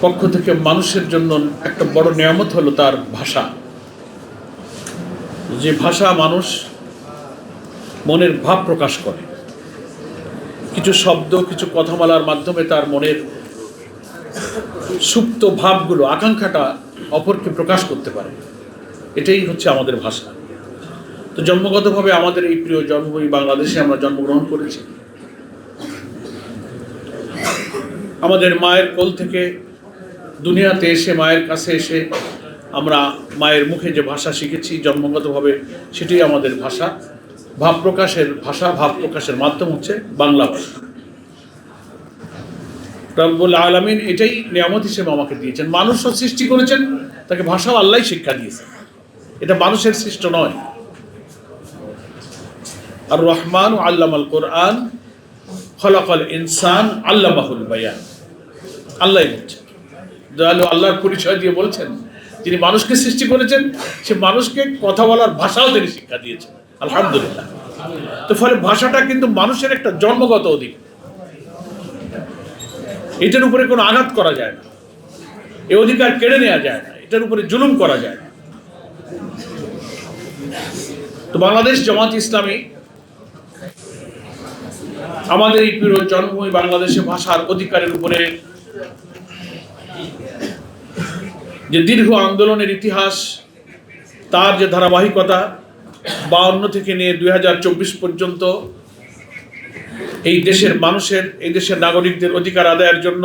পক্ষ থেকে মানুষের জন্য একটা বড় নিয়ামত হলো তার ভাষা। যে ভাষা মানুষ মনের ভাব প্রকাশ করে। কিছু শব্দ, কিছু কথামালার মাধ্যমে তার মনের সুপ্ত ভাবগুলো, আকাঙ্ক্ষাটা অপরকে প্রকাশ করতে পারে। এটাই হচ্ছে আমাদের ভাষা। তো জন্মগতভাবে আমাদের এই প্রিয় জন্মভূমি বাংলাদেশে আমরা জন্মগ্রহণ করেছি। আমাদের মায়ের কোল থেকে দুনিয়াতে এসে, মায়ের কাছে এসে আমরা মায়ের মুখে যে ভাষা শিখেছি, জন্মগতভাবে সেটাই আমাদের ভাষা। ভাব প্রকাশের ভাষা, ভাব প্রকাশের মাধ্যম হচ্ছে বাংলা ভাষা। রব্বুল আলমিন এটাই নিয়ামত হিসেবে আমাকে দিয়েছেন। মানুষও সৃষ্টি করেছেন, তাকে ভাষাও আল্লাহ শিক্ষা দিয়েছেন এটা মানুষের সৃষ্ট নয়। আর রহমান আল্লাম আল কোরআন, খলাকল ইনসান আল্লামাহুল বায়ান। আল্লাহ বলছেন দয়ালু আল্লাহর পরিচয় দিয়ে বলছেন, যিনি মানুষকে সৃষ্টি করেছেন, সে মানুষকে কথা বলার ভাষাও তিনি শিক্ষা দিয়েছেন। আলহামদুলিল্লাহ। তো ফলে ভাষাটা কিন্তু মানুষের একটা জন্মগত অধিকার এটার উপরে কোনো আঘাত করা যায় না। এ অধিকার কেড়ে নেওয়া যায় না। এটার উপরে জুলুম করা যায় না। তো বাংলাদেশ জামাত ইসলামী আমাদের এই প্রিয় জন্মভূমি বাংলাদেশে ভাষার অধিকারের উপরে যে দীর্ঘ আন্দোলনের ইতিহাস, তার যে ধারাবাহিকতা, বাউন্ন থেকে নিয়ে দুই পর্যন্ত এই দেশের মানুষের, এই দেশের নাগরিকদের অধিকার আদায়ের জন্য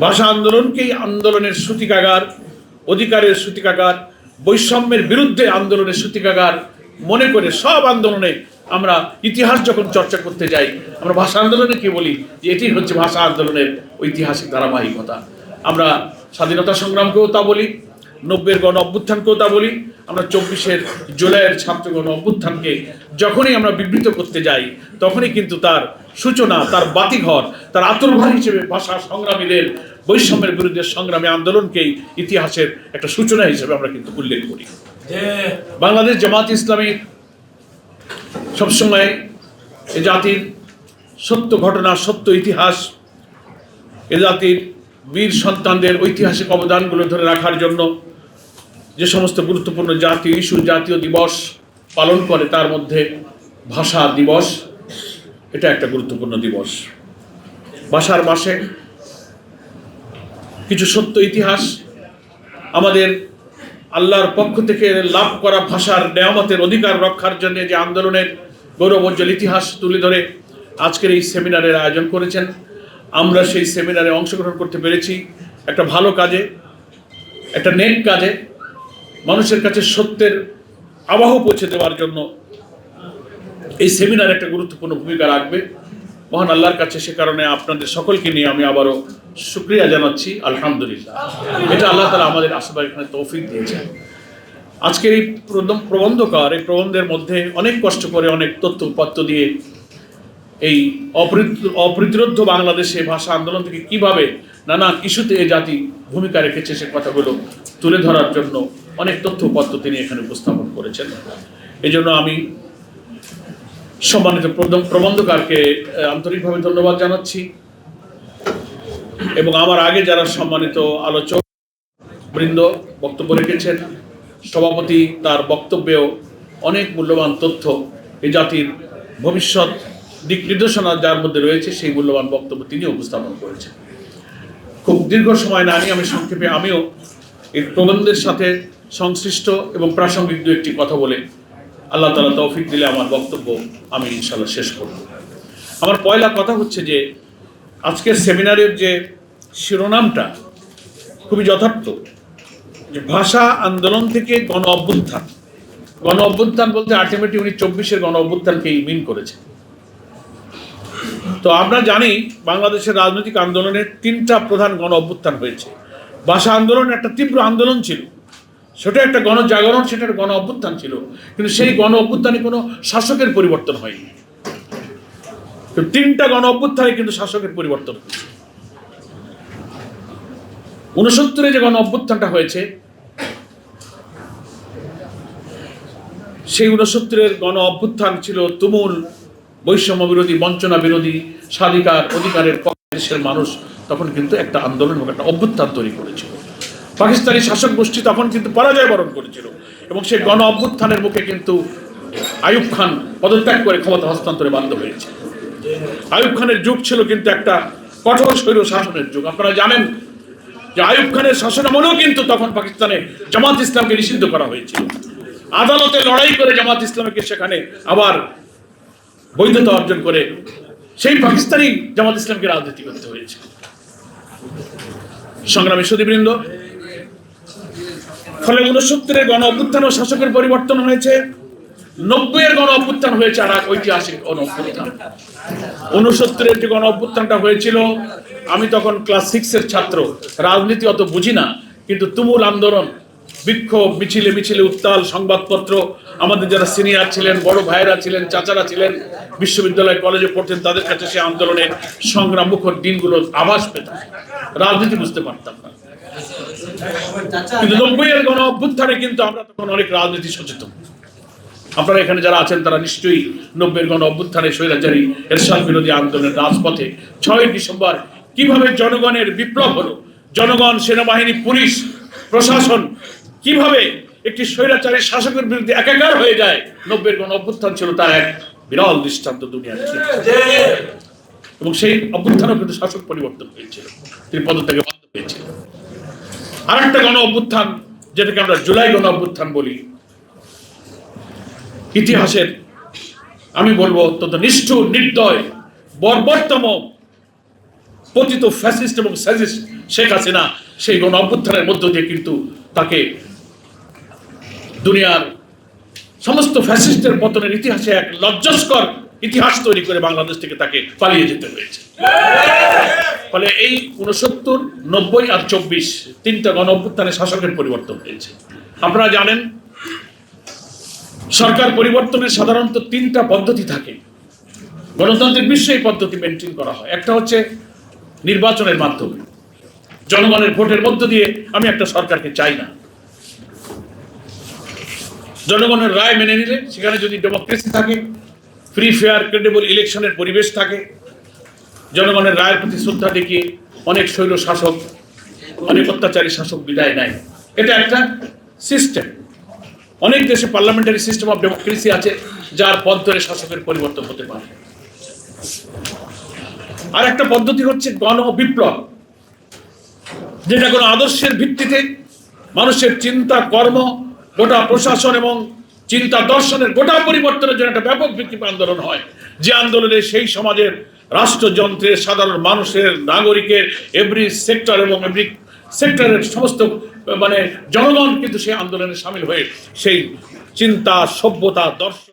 ভাষা আন্দোলনকেই আন্দোলনের সূতিকাগার, অধিকারের সূতিকাগার, বৈষম্যের বিরুদ্ধে আন্দোলনের সূতিকাগার মনে করে সব আন্দোলনে আমরা ইতিহাস যখন চর্চা করতে যাই আমরা ভাষা আন্দোলনে কি বলি? যে এটি হচ্ছে ভাষা আন্দোলনের ঐতিহাসিক ধারাবাহিকতা। আমরা স্বাধীনতা সংগ্রামকেও তা বলি নব্বের গণ অভ্যুত্থানকেও তা বলি আমরা চব্বিশের জুলাইয়ের ছাত্র গণ অভ্যুত্থানকে যখনই আমরা বিবৃত করতে যাই তখনই কিন্তু তার সূচনা তার বাতিঘর তার আতুর্ভার হিসেবে ভাষা সংগ্রামীদের বৈষম্যের বিরুদ্ধে সংগ্রামী আন্দোলনকেই ইতিহাসের একটা সূচনা হিসেবে আমরা কিন্তু উল্লেখ করি। বাংলাদেশ জামাত ইসলামী সবসময় এ জাতির সত্য ঘটনা, সত্য ইতিহাস, এ জাতির বীর সন্তানদের ঐতিহাসিক অবদানগুলো ধরে রাখার জন্য যে সমস্ত গুরুত্বপূর্ণ জাতীয় ইস্যু জাতীয় দিবস পালন করে, তার মধ্যে ভাষা দিবস, এটা একটা গুরুত্বপূর্ণ দিবস। ভাষার মাসে কিছু সত্য ইতিহাস আমাদের আল্লাহর পক্ষ থেকে লাভ করা ভাষার নেয়ামতের অধিকার রক্ষার জন্য যে আন্দোলনের গৌরবোজ্জ্বল ইতিহাস তুলে ধরে আজকের এই সেমিনারের আয়োজন করেছেন। আমরা সেই সেমিনারে অংশগ্রহণ করতে পেরেছি একটা ভালো কাজে, একটা নেক কাজে, মানুষের কাছে সত্যের আবাহ পৌঁছে দেওয়ার জন্য এই সেমিনার একটা গুরুত্বপূর্ণ ভূমিকা রাখবে। মহান আল্লাহর কাছে সে কারণে আপনাদের সকলকে নিয়ে আমি আবারও শুক্রিয়া জানাচ্ছি, আলহামদুলিল্লাহ। এটা আল্লাহ তালা আমাদের আশেপাশে এখানে তৌফিক দিয়েছেন। আজকের এই প্রবন্ধকার, এই প্রবন্ধের মধ্যে অনেক কষ্ট করে, অনেক তথ্য উপাত্ত দিয়ে এই অপ্রীত- অপ্রতিরোধ্য বাংলাদেশে ভাষা আন্দোলন থেকে কীভাবে নানা ইস্যুতে এ জাতি ভূমিকা রেখেছে সে কথাগুলো তুলে ধরার জন্য অনেক তথ্য উপাত্ত তিনি এখানে উপস্থাপন করেছেন। এই জন্য আমি সম্মানিত প্রবন্ধকারকে আন্তরিকভাবে ধন্যবাদ জানাচ্ছি। এবং আমার আগে যারা সম্মানিত আলোচক বৃন্দ বক্তব্য রেখেছেন, সভাপতি তার বক্তব্যেও অনেক মূল্যবান তথ্য এই জাতির ভবিষ্যৎ দিক নির্দেশনা যার মধ্যে রয়েছে, সেই মূল্যবান বক্তব্য তিনি উপস্থাপন করেছেন। খুব দীর্ঘ সময় না নিয়ে আমি সংক্ষেপে আমিও এই প্রবন্ধের সাথে সংশ্লিষ্ট এবং প্রাসঙ্গিক দু একটি কথা বলে আল্লাহ তালা তৌফিক দিলে আমার বক্তব্য আমি ইনশাল্লাহ শেষ করব। আমার পয়লা কথা হচ্ছে যে, আজকের সেমিনারের যে শিরোনামটা খুবই যথার্থ যে ভাষা আন্দোলন থেকে গণ অভ্যুত্থান। গণ অভ্যুত্থান বলতে আলটিমেটলি উনি চব্বিশের গণ অভ্যুত্থানকেই মিন করেছেন। তো আমরা জানি বাংলাদেশের রাজনৈতিক আন্দোলনের তিনটা প্রধান গণ অভ্যুত্থান হয়েছে। ভাষা আন্দোলন একটা তীব্র আন্দোলন ছিল। সেটা একটা গণজাগরণ, সেটা একটা গণ অভ্যুত্থান ছিল। কিন্তু সেই গণ অভ্যুত্থানে কোনো শাসকের পরিবর্তন হয়নি। তিনটা গণ অভ্যুত্থানে কিন্তু শাসকের পরিবর্তন হয়েছে। উনসত্তরে যে গণ অভ্যুত্থানটা হয়েছে, সেই উনসত্তরের গণ অভ্যুত্থান ছিল তুমুল বৈষম্য বিরোধী, বঞ্চনা বিরোধী, স্বাধিকার অধিকারের বাংলাদেশের মানুষ তখন কিন্তু একটা আন্দোলন এবং একটা অভ্যুত্থান তৈরি করেছিল। পাকিস্তানি শাসক গোষ্ঠী তখন কিন্তু পরাজয় বরণ করেছিল এবং সেই গণ অভ্যুত্থানের মুখে কিন্তু আয়ুব খান পদত্যাগ করে ক্ষমতা হস্তান্তরে বাধ্য হয়েছে। আয়ুব খানের যুগ ছিল কিন্তু একটা কঠোর শৈল শাসনের যুগ। আপনারা জানেন যে আইয়ুব খানের শাসনামলেও কিন্তু তখন পাকিস্তানে জামাত ইসলামকে নিষিদ্ধ করা হয়েছিল। আদালতে লড়াই করে জামাত ইসলামকে সেখানে আবার বৈধতা অর্জন করে সেই পাকিস্তানি জামাত ইসলামকে রাজনীতি করতে হয়েছে। সংগ্রামী সুদীবৃন্দ ফলে উনসত্তরের গণ অভ্যুত্থান ও শাসকের পরিবর্তন হয়েছে, নব্বইয়ের গণ অভ্যুত্থান হয়েছে আর এক ঐতিহাসিক গণ অভ্যুত্থান। উনসত্তরের যে গণ অভ্যুত্থানটা হয়েছিল আমি তখন ক্লাস সিক্সের ছাত্র। রাজনীতি অত বুঝি না, কিন্তু তুমুল আন্দোলন, বিক্ষোভ, মিছিলে মিছিলে উত্তাল সংবাদপত্র, আমাদের যারা সিনিয়র ছিলেন, বড় ভাইয়েরা ছিলেন, চাচারা ছিলেন, বিশ্ববিদ্যালয় কলেজে পড়তেন, তাদের কাছে সে আন্দোলনের সংগ্রাম মুখর দিনগুলোর আভাস পেতাম। রাজনীতি বুঝতে পারতাম না। কিন্তু নব্বইয়ের গণ অভ্যুত্থানে কিন্তু আমরা তখন অনেক রাজনীতি সচেতন। আপনারা এখানে যারা আছেন, তারা নিশ্চয়ই নব্বের গণ অভ্যুত্থানে স্বৈরাচারী এরশাদ বিরোধী আন্দোলনের রাজপথে ছয় ডিসেম্বর কীভাবে জনগণের বিপ্লব হলো? জনগণ, সেনাবাহিনী, পুলিশ, প্রশাসন, কীভাবে একটি স্বৈরাচারী শাসকের বিরুদ্ধে একাকার হয়ে যায়? নব্বের গণ অভ্যুত্থান ছিল তার এক বিরল দৃষ্টান্ত দুনিয়ার এবং সেই অভ্যুত্থানও কিন্তু শাসক পরিবর্তন হয়েছিল। তিনি পদত্যাগে বাধ্য হয়েছিল আর একটা গণ অভ্যুত্থান, যেটাকে আমরা জুলাই গণ অভ্যুত্থান বলি, ইতিহাসের, আমি বলব অত্যন্ত নিষ্ঠুর, নির্দয়, বর্বরতম পতিত ফ্যাসিস্ট এবং স্যাজিস্ট শেখ হাসিনা সেই গণ অভ্যুত্থানের মধ্য দিয়ে কিন্তু তাকে দুনিয়ার সমস্ত ফ্যাসিস্টের পতনের ইতিহাসে এক লজ্জাস্কর ইতিহাস তৈরি করে বাংলাদেশ থেকে তাকে পালিয়ে যেতে হয়েছে। ফলে এই উনসত্তর নব্বই আর চব্বিশ তিনটা গণ অভ্যুত্থানে শাসকের পরিবর্তন হয়েছে। আপনারা জানেন, সরকার পরিবর্তনের সাধারণত তিনটা পদ্ধতি থাকে। গণতান্ত্রিক বিশ্বে এই পদ্ধতি মেনটেন করা হয়। একটা হচ্ছে নির্বাচনের মাধ্যমে। জনগণের ভোটের মধ্য দিয়ে আমি একটা সরকারকে চাই না। জনগণের রায় মেনে নিলে সেখানে যদি ডেমোক্রেসি থাকে ফ্রি ফেয়ার ক্রেডেবল ইলেকশনের পরিবেশ থাকে, জনগণের রায়ের প্রতি শ্রদ্ধা দেখিয়ে অনেক শৈল শাসক, অনেক অত্যাচারী শাসক বিদায় নেয়। এটা একটা সিস্টেম অনেক দেশে পার্লামেন্টারি সিস্টেম অফ ডেমোক্রেসি আছে, যার পথ ধরে শাসকের পরিবর্তন হতে পারে। আর একটা পদ্ধতি হচ্ছে গণ বিপ্লব, যেটা কোনো আদর্শের ভিত্তিতে মানুষের চিন্তা, কর্ম, গোটা প্রশাসন এবং চিন্তা দর্শনের গোটা পরিবর্তনের জন্য একটা ব্যাপক ভিত্তিক আন্দোলন হয়। যে আন্দোলনে সেই সমাজের রাষ্ট্রযন্ত্রের সাধারণ মানুষের, নাগরিকের এভরি সেক্টর এবং এভরি সেক্টরের সমস্ত মানে জনগণ কিন্তু সেই আন্দোলনে সামিল হয়ে সেই চিন্তা, সভ্যতা, দর্শন